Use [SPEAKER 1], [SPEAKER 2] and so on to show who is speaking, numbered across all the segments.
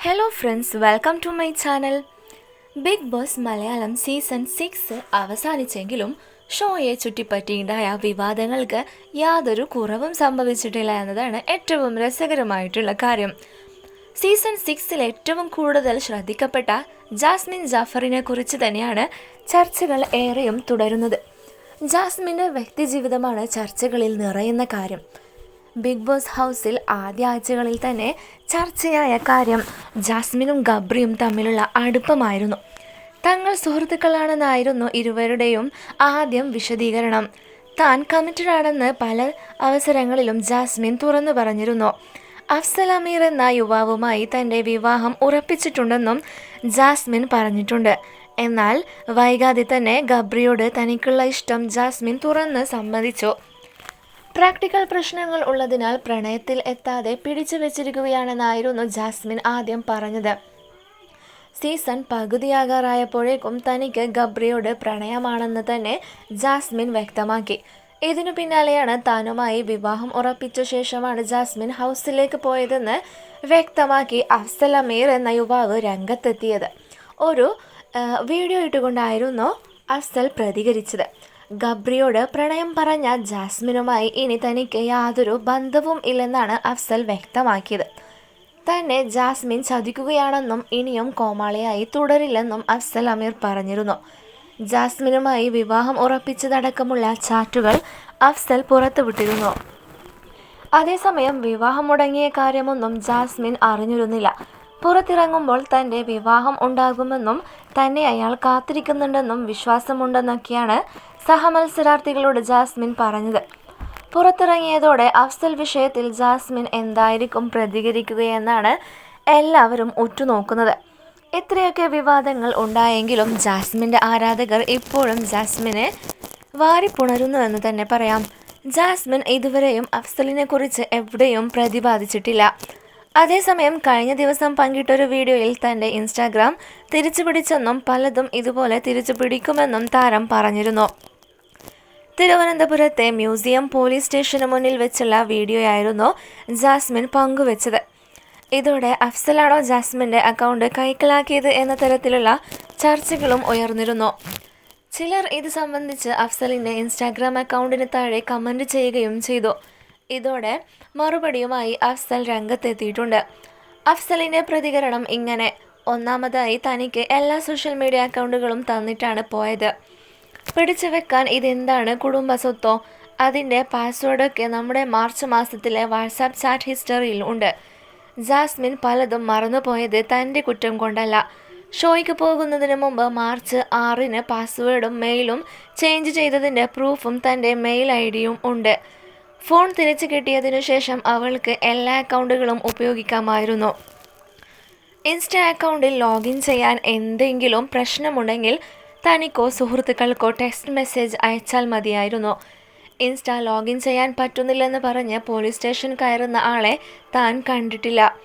[SPEAKER 1] Hello friends welcome to my channel Bigg Boss Malayalam season six അവസാനിച്ചെങ്കിലും ഷോയെ ചുറ്റിപ്പറ്റിയുണ്ടായ വിവാദങ്ങൾക്ക് യാതൊരു കുറവും സംഭവിച്ചിട്ടില്ല എന്നതാണ് ഏറ്റവും രസകരമായിട്ടുള്ള കാര്യം. സീസൺ സിക്സിൽ ഏറ്റവും കൂടുതൽ ശ്രദ്ധിക്കപ്പെട്ട ജാസ്മിൻ ജാഫറിനെ കുറിച്ച് തന്നെയാണ് ചർച്ചകൾ ഏറെയും തുടരുന്നത്. ജാസ്മിന്റെ വ്യക്തിജീവിതമാണ് ചർച്ചകളിൽ നിറയുന്ന കാര്യം. ബിഗ് ബോസ് ഹൗസിൽ ആദ്യ ആഴ്ചകളിൽ തന്നെ ചർച്ചയായ കാര്യം ജാസ്മിനും ഗബ്രിയും തമ്മിലുള്ള അടുപ്പമായിരുന്നു. തങ്ങൾ സുഹൃത്തുക്കളാണെന്നായിരുന്നു ഇരുവരുടെയും ആദ്യം വിശദീകരണം. താൻ കമ്മിറ്റഡ് ആണെന്ന് പല അവസരങ്ങളിലും ജാസ്മിൻ തുറന്നു പറഞ്ഞിരുന്നു. അഫ്സൽ അമീർ എന്ന യുവാവുമായി തന്റെ വിവാഹം ഉറപ്പിച്ചിട്ടുണ്ടെന്നും ജാസ്മിൻ പറഞ്ഞിട്ടുണ്ട്. എന്നാൽ വൈകാതെ തന്നെ ഗബ്രിയോട് തനിക്കുള്ള ഇഷ്ടം ജാസ്മിൻ തുറന്ന് സമ്മതിച്ചു. പ്രാക്ടിക്കൽ പ്രശ്നങ്ങൾ ഉള്ളതിനാൽ പ്രണയത്തിൽ എത്താതെ പിടിച്ചു വെച്ചിരിക്കുകയാണെന്നായിരുന്നു ജാസ്മിൻ ആദ്യം പറഞ്ഞത്. സീസൺ പകുതിയാകാറായപ്പോഴേക്കും തനിക്ക് ഗബ്രിയോട് പ്രണയമാണെന്ന് തന്നെ ജാസ്മിൻ വ്യക്തമാക്കി. ഇതിനു പിന്നാലെയാണ് താനുമായി വിവാഹം ഉറപ്പിച്ച ശേഷമാണ് ജാസ്മിൻ ഹൗസിലേക്ക് പോയതെന്ന് വ്യക്തമാക്കി അഫ്സൽ എന്ന യുവാവ് രംഗത്തെത്തിയത്. ഒരു വീഡിയോ ഇട്ടുകൊണ്ടായിരുന്നു അഫ്സൽ പ്രതികരിച്ചത്. ഗബ്രിയോട് പ്രണയം പറഞ്ഞ ജാസ്മിനുമായി ഇനി തനിക്ക് യാതൊരു ബന്ധവും ഇല്ലെന്നാണ് അഫ്സൽ വ്യക്തമാക്കിയത്. തന്നെ ജാസ്മിൻ ചതിക്കുകയാണെന്നും ഇനിയും കോമാളിയായി തുടരില്ലെന്നും അഫ്സൽ അമീർ പറഞ്ഞിരുന്നു. ജാസ്മിനുമായി വിവാഹം ഉറപ്പിച്ചതടക്കമുള്ള ചാറ്റുകൾ അഫ്സൽ പുറത്തുവിട്ടിരുന്നു. അതേസമയം വിവാഹം മുടങ്ങിയ കാര്യമൊന്നും ജാസ്മിൻ അറിഞ്ഞിരുന്നില്ല. പുറത്തിറങ്ങുമ്പോൾ തന്റെ വിവാഹം ഉണ്ടാകുമെന്നും തന്നെ അയാൾ കാത്തിരിക്കുന്നുണ്ടെന്നും വിശ്വാസമുണ്ടെന്നൊക്കെയാണ് സഹമത്സരാർത്ഥികളോട് ജാസ്മിൻ പറഞ്ഞത്. പുറത്തിറങ്ങിയതോടെ അഫ്സൽ വിഷയത്തിൽ ജാസ്മിൻ എന്തായിരിക്കും പ്രതികരിക്കുകയെന്നാണ് എല്ലാവരും ഉറ്റുനോക്കുന്നത്. ഇത്രയൊക്കെ വിവാദങ്ങൾ ഉണ്ടായെങ്കിലും ജാസ്മിന്റെ ആരാധകർ ഇപ്പോഴും ജാസ്മിനെ വാരിപ്പുണരുന്നുവെന്ന് തന്നെ പറയാം. ജാസ്മിൻ ഇതുവരെയും അഫ്സലിനെക്കുറിച്ച് എവിടെയും പ്രതിപാദിച്ചിട്ടില്ല. അതേസമയം കഴിഞ്ഞ ദിവസം പങ്കിട്ടൊരു വീഡിയോയിൽ തന്റെ ഇൻസ്റ്റാഗ്രാം തിരിച്ചു പിടിച്ചെന്നും പലതും ഇതുപോലെ തിരിച്ചു പിടിക്കുമെന്നും താരം പറഞ്ഞിരുന്നു. തിരുവനന്തപുരത്തെ മ്യൂസിയം പോലീസ് സ്റ്റേഷന് മുന്നിൽ വെച്ചുള്ള വീഡിയോയായിരുന്നു ജാസ്മിൻ പങ്കുവച്ചത്. ഇതോടെ അഫ്സലാണോ ജാസ്മിന്റെ അക്കൗണ്ട് കൈക്കലാക്കിയത് എന്ന തരത്തിലുള്ള ചർച്ചകളും ഉയർന്നിരുന്നു. ചിലർ ഇത് സംബന്ധിച്ച് അഫ്സലിന്റെ ഇൻസ്റ്റാഗ്രാം അക്കൗണ്ടിന് താഴെ കമന്റ് ചെയ്യുകയും ചെയ്തു. ഇതോടെ മറുപടിയുമായി അഫ്സൽ രംഗത്തെത്തിയിട്ടുണ്ട്. അഫ്സലിന്റെ പ്രതികരണം ഇങ്ങനെ. ഒന്നാമതായി തനിക്ക് എല്ലാ സോഷ്യൽ മീഡിയ അക്കൗണ്ടുകളും തന്നിട്ടാണ് പോയത്. പിടിച്ചു വെക്കാൻ ഇതെന്താണ് കുടുംബ സ്വത്തോ അതിന്റെ പാസ്വേഡൊക്കെ നമ്മുടെ മാർച്ച് മാസത്തിലെ വാട്സാപ്പ് ചാറ്റ് ഹിസ്റ്ററിയിൽ ഉണ്ട്. ജാസ്മിൻ പലതും മറന്നുപോയത് തന്റെ കുറ്റം കൊണ്ടല്ല. ഷോയ്ക്ക് പോകുന്നതിന് മുമ്പ് മാർച്ച് ആറിന് പാസ്വേഡും മെയിലും ചേഞ്ച് ചെയ്തതിന്റെ പ്രൂഫും തന്റെ മെയിൽ ഐ ഡിയും ഉണ്ട്. ഫോൺ തിരിച്ചു കിട്ടിയതിനു ശേഷം അവൾക്ക് എല്ലാ അക്കൗണ്ടുകളും ഉപയോഗിക്കാമായിരുന്നു. ഇൻസ്റ്റ അക്കൗണ്ടിൽ ലോഗിൻ ചെയ്യാൻ എന്തെങ്കിലും പ്രശ്നമുണ്ടെങ്കിൽ തനിക്കോ സുഹൃത്തുക്കൾക്കോ ടെക്സ്റ്റ് മെസ്സേജ് അയച്ചാൽ മതിയായിരുന്നു. ഇൻസ്റ്റ ലോഗിൻ ചെയ്യാൻ പറ്റുന്നില്ലെന്ന് പറഞ്ഞ് പോലീസ് സ്റ്റേഷൻ കയറുന്ന ആളെ താൻ കണ്ടിട്ടില്ല.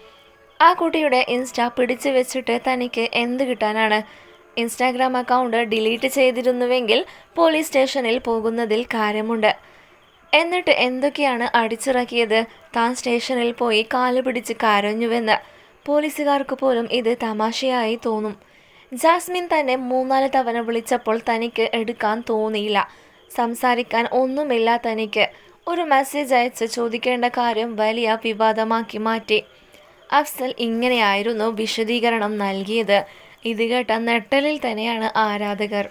[SPEAKER 1] ആ കുട്ടിയുടെ ഇൻസ്റ്റ പിടിച്ചു വെച്ചിട്ട് തനിക്ക് എന്ത് കിട്ടാനാണ്? ഇൻസ്റ്റാഗ്രാം അക്കൗണ്ട് ഡിലീറ്റ് ചെയ്തിരുന്നുവെങ്കിൽ പോലീസ് സ്റ്റേഷനിൽ പോകുന്നതിൽ കാര്യമുണ്ട്. എന്നിട്ട് എന്തൊക്കെയാണ് അടിച്ചിറക്കിയത്? താൻ സ്റ്റേഷനിൽ പോയി കാൽ പിടിച്ച് കരഞ്ഞുവെന്ന് പോലീസുകാർക്ക് പോലും ഇത് തമാശയായി തോന്നും. ജാസ്മിൻ തന്നെ മൂന്നാൽ തവണ വിളിച്ചപ്പോൾ തനിക്ക് എടുക്കാൻ തോന്നിയില്ല. സംസാരിക്കാൻ ഒന്നുമില്ല തനിക്ക്. ഒരു മെസ്സേജ് അയച്ച് ചോദിക്കേണ്ട കാര്യം വലിയ വിവാദമാക്കി മാറ്റി. അഫ്സൽ ഇങ്ങനെയായിരുന്നു വിശദീകരണം നൽകിയത്. ഇത് കേട്ട നെട്ടലിൽ തന്നെയാണ് ആരാധകർ.